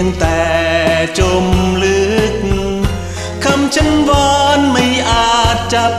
ยงแต่จมลึกคำฉันวอนไม่อาจจับ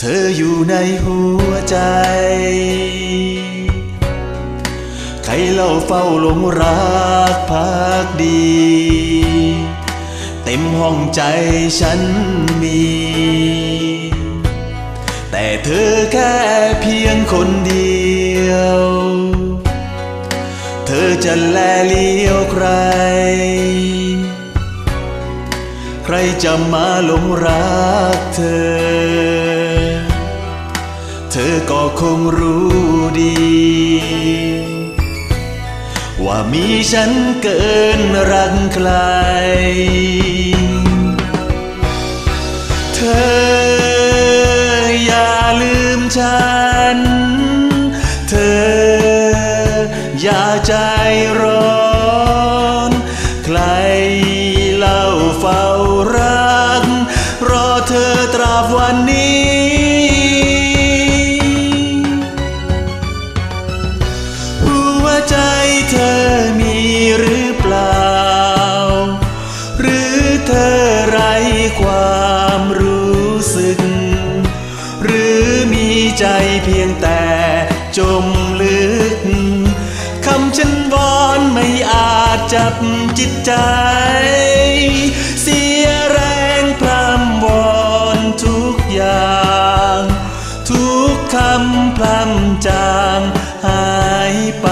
เธออยู่ในหัวใจ ใครเล่าเฝ้าหลงรักพักดี เต็มห้องใจฉันมี แต่เธอแค่เพียงคนเดียว เธอจะแลเลี้ยวใคร ใครจะมาหลงรักเธอ ธอก็คงรู้ดี ว่ามีฉันเกินรักใคร เธออย่าลืมฉัน เธออย่าใจร้อน อนไม่อาจจับจิตใจ เสียแรงพรำวอนทุกอย่าง ทุกคำพรำจางหายไป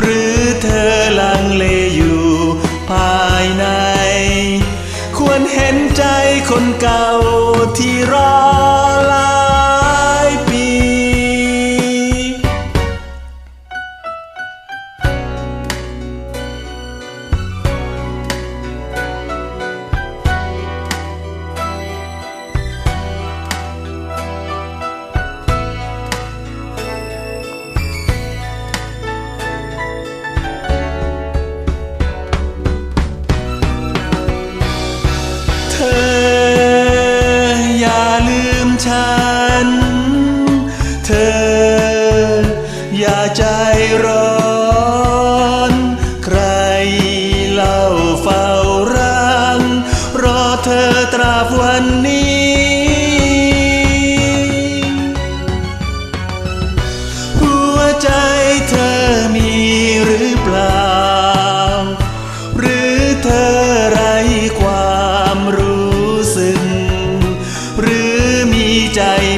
หรือเธอลังเลอยู่ภายใน ควรเห็นใจคนเก่าที่รอลา เธอ อย่าใจร้อน ใครเล่าเฝ้ารังรอเธอตราบวันนี้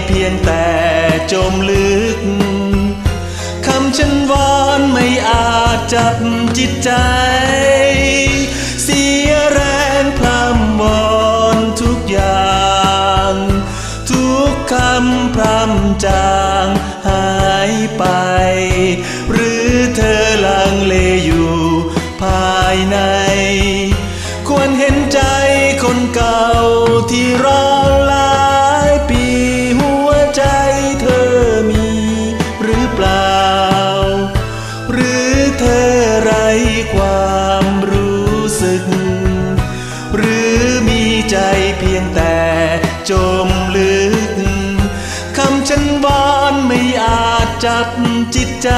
เพียงแต่จมลึก คำฉันวอนไม่อาจจับจิตใจ เสียแรงพรำวอนทุกอย่าง ทุกคำพรำจางหายไป จับจิตใจ